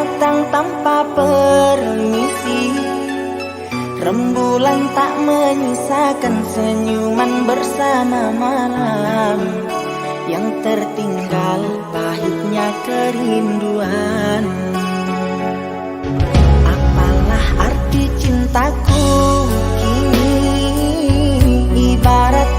datang tanpa permisi. Rembulan tak menyisakan senyuman bersama malam. Yang tertinggal pahitnya kerinduan. Apalah arti cintaku kini? Ibarat